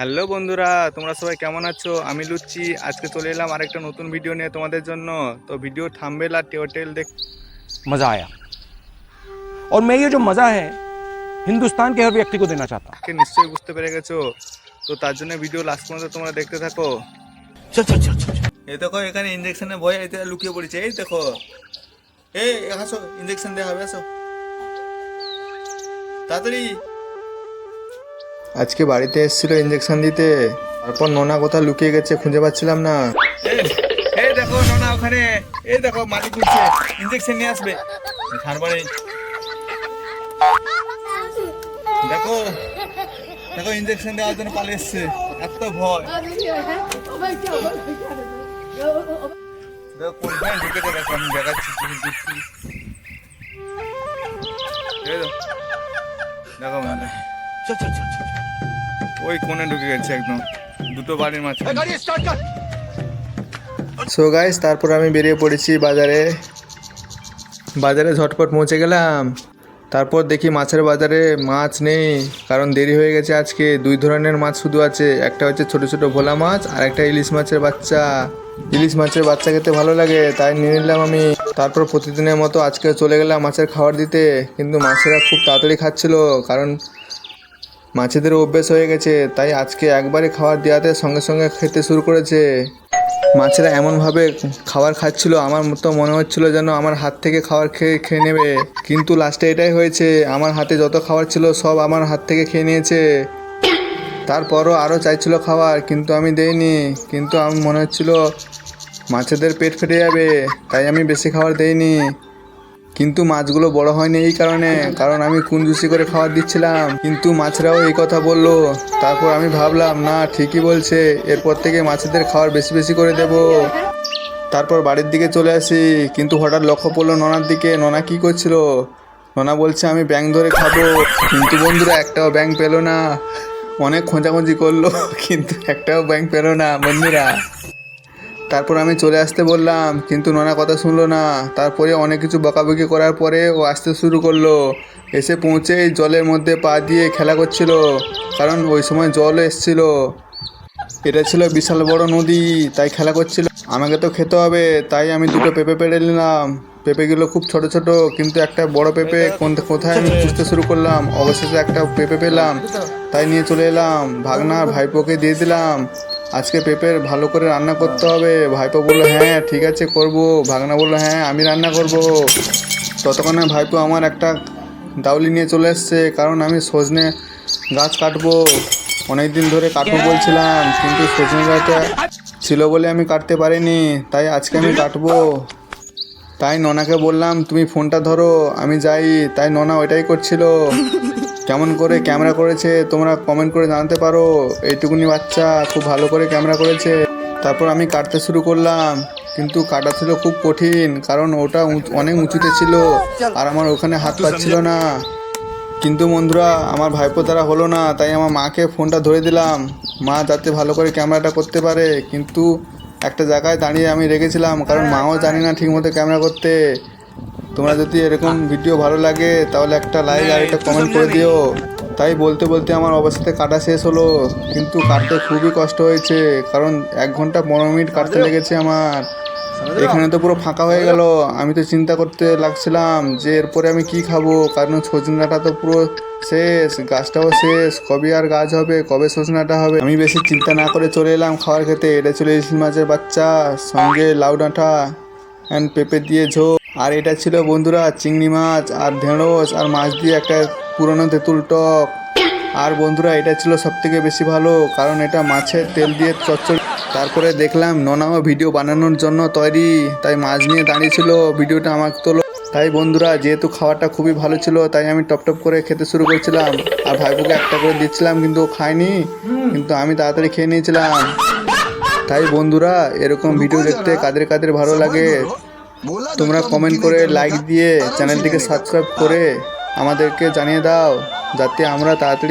Hello বন্ধুরা তোমরা সবাই কেমন আছো আমি লুচ্ছি আজকে চলে এলাম আরেকটা নতুন ভিডিও নিয়ে তোমাদের জন্য তো ভিডিও থাম্বেল আর টেল দেখ मज़ा आया और मैं ये जो मज़ा है हिंदुस्तान के हर व्यक्ति को देना चाहता हूँ কে নিশ্চয়ই বুঝতে পেরে গেছো তো তার জন্য ভিডিও লাস্ট পর্যন্ত তোমরা দেখতে থাকো चल चल चल चल এই দেখো এখানে ইঞ্জেকশনে ভয় এতে লুকিয়ে পড়েছে এই দেখো এই আসো ইঞ্জেকশন দেওয়া হবে আসো তাড়াতাড়ি আজকে বাড়িতে এসেছিল ইঞ্জেকশন দিতে। তারপর নোনা কোথাও লুকিয়ে গেছে, খুঁজে পাচ্ছিলাম না। এই দেখো নোনা ওখানে। এই দেখো, মাটি খুঁজছে। ইঞ্জেকশন নিয়ে আসবে। ঝাড়বাড়ি দেখো দেখো ইঞ্জেকশন দেওয়ার জন্য পালিয়ে এসছে। এত ভয়। দেখো কোনখানে দেখো দেখাচ্ছি। দেখো মানে। ওই কোণে ঢুকে গেছে একদম। দুটো বাড়ির সো গাইস তারপর আমি বেরিয়ে পড়েছি বাজারে। বাজারে ঝটপট পৌঁছে গেলাম। তারপর দেখি মাছের বাজারে মাছ নেই কারণ দেরি হয়ে গেছে আজকে। দুই ধরনের মাছ শুধু আছে একটা হচ্ছে ছোট ছোট ভোলা মাছ আর একটা ইলিশ মাছের বাচ্চা। ইলিশ মাছের বাচ্চা খেতে ভালো লাগে তাই নিয়ে নিলাম আমি। তারপর প্রতিদিনের মতো আজকে চলে গেলাম মাছের খাবার দিতে কিন্তু মাছেরা খুব তাড়াতাড়ি খাচ্ছিল কারণ মাছেদের অভ্যেস হয়ে গেছে, তাই আজকে একবারে খাবার দেওয়াতে সঙ্গে সঙ্গে খেতে শুরু করেছে। মাছেরা এমনভাবে খাবার খাচ্ছিল, আমার মতো মনে হচ্ছিল যেন আমার হাত থেকে খাবার খেয়ে খেয়ে নেবে। কিন্তু লাস্টে এটাই হয়েছে, আমার হাতে যত খাবার ছিল সব আমার হাত থেকে খেয়ে নিয়েছে। তারপরও আরও চাইছিল খাবার, কিন্তু আমি দেইনি। কিন্তু আমার মনে হচ্ছিল, মাছেদের পেট ফেটে যাবে, তাই আমি বেশি খাবার দেইনি। কিন্তু মাছগুলো বড় হয়নি এই কারণে, কারণ আমি কুঞ্জুসি করে খাবার দিচ্ছিলাম। কিন্তু মাছরাও এই কথা বলল। তারপর আমি ভাবলাম, না, ঠিকই বলছে। এরপর থেকে মাছেদের খাবার বেশি বেশি করে দেব। তারপর বাড়ির দিকে চলে আসি। কিন্তু হঠাৎ লক্ষ্য পড়ল ননার দিকে। ননা কি করছিল? ননা বলছে, আমি ব্যাংক ধরে খাব। কিন্তু বন্ধুরা, একটাও ব্যাংক পেল না। অনেক খোঁজাখুঁজি করল, কিন্তু একটাও ব্যাংক পেল না, বন্ধুরা। তারপর আমি চলে আসতে বললাম, কিন্তু নোনা কথা শুনলো না। তারপরে অনেক কিছু বকাবকি করার পরে ও আসতে শুরু করল। এসে পৌঁছেই জলের মধ্যে পা দিয়ে খেলা করছিল, কারণ ওই সময় জল এসছিল। এটা ছিল বিশাল বড় নদী, তাই খেলা করছিল। আমাকে তো খেতে হবে, তাই আমি দুটো পেঁপে পেড়ে নিলাম। পেঁপেগুলো খুব ছোট ছোট, কিন্তু একটা বড় পেঁপে কোন কোথায় আমি খুঁজতে শুরু করলাম। অবশেষে একটা পেঁপে পেলাম, তাই নিয়ে চলে এলাম। ভাগনা ভাইপোকে দিয়ে দিলাম। আজকে পেঁপের ভালো করে রান্না করতে হবে। ভাইপো বলল হ্যাঁ ঠিক আছে, করব। ভাগনা বলল হ্যাঁ আমি রান্না করব। ততক্ষণে ভাইপো আমার একটা দাউলি নিয়ে চলে এসছে, কারণ আমি সজনে গাছ কাটবো। অনেক দিন ধরে কাটবো বলছিলাম, কিন্তু সজনে গাছটা ছিল বলে আমি কাটতে পারিনি, তাই আজকে আমি কাটবো। তাই ননাকে বললাম, তুমি ফোনটা ধরো, আমি যাই। তাই ননা ওইটাই করছিল। কেমন করে ক্যামেরা করেছে, তোমরা কমেন্ট করে জানাতে পারো। এইটুকুনি বাচ্চা খুব ভালো করে ক্যামেরা করেছে। তারপর আমি কাটতে শুরু করলাম, কিন্তু কাটা ছিল খুব কঠিন, কারণ ওটা অনেক উঁচুতে ছিল, আর আমার ওখানে হাত পাচ্ছিল না। কিন্তু বন্ধুরা, আমার ভাইপো তারা হলো না, তাই আমার মাকে ফোনটা ধরে দিলাম। মা যাতে ভালো করে ক্যামেরাটা করতে পারে, কিন্তু একটা জায়গায় দাঁড়িয়ে আমি রেখেছিলাম, কারণ মাও জানি না ঠিকমতো ক্যামেরা করতে। তোমরা যদি এরকম ভিডিও ভালো লাগে তাহলে একটা লাইক আর একটা কমেন্ট করে দিও। তাই বলতে বলতে আমার অবস্থাতে কাটা শেষ হলো কিন্তু কাটতে খুবই কষ্ট হয়েছে কারণ এক ঘণ্টা পনেরো মিনিট কাটতে লেগেছে আমার। এখানে তো পুরো ফাঁকা হয়ে গেল আমি তো চিন্তা করতে লাগছিলাম যে এরপরে আমি কি খাব কারণ সজনাটা তো পুরো শেষ গাছটাও শেষ কবে আর গাছ হবে কবে সজনাটা হবে? আমি বেশি চিন্তা না করে চলে এলাম খাওয়ার খেতে। এটা চলে ইলিশ মাছের বাচ্চা সঙ্গে লাউ ডাঁটা অ্যান্ড পেঁপে দিয়ে ঝোল। আর এটা ছিল বন্ধুরা চিংড়ি মাছ, আর ঢেঁড়স, আর মাছ দিয়ে একটা পুরনো তেঁতুল টক। আর বন্ধুরা এটা ছিল সব থেকে বেশি ভালো, কারণ এটা মাছের তেল দিয়ে চচ্চড়ি। তারপরে দেখলাম ননাও ভিডিও বানানোর জন্য তৈরি, তাই মাছ নিয়ে দাঁড়িয়েছিল, ভিডিওটা আমাকে তোলো। তাই বন্ধুরা, যেহেতু খাবারটা খুবই ভালো ছিল, তাই আমি টপ টপ করে খেতে শুরু করেছিলাম। আর ভাইপোকে একটা করে দিচ্ছিলাম কিন্তু ও খায়নি, কিন্তু আমি তাড়াতাড়ি খেয়ে নিয়েছিলাম। তাই বন্ধুরা, এরকম ভিডিও দেখতে কাদের কাদের ভালো লাগে তোমরা কমেন্ট করে লাইক দিয়ে চ্যানেলটিকে সাবস্ক্রাইব করে আমাদেরকে জানিয়ে দাও যাতে আমরা তাড়াতাড়ি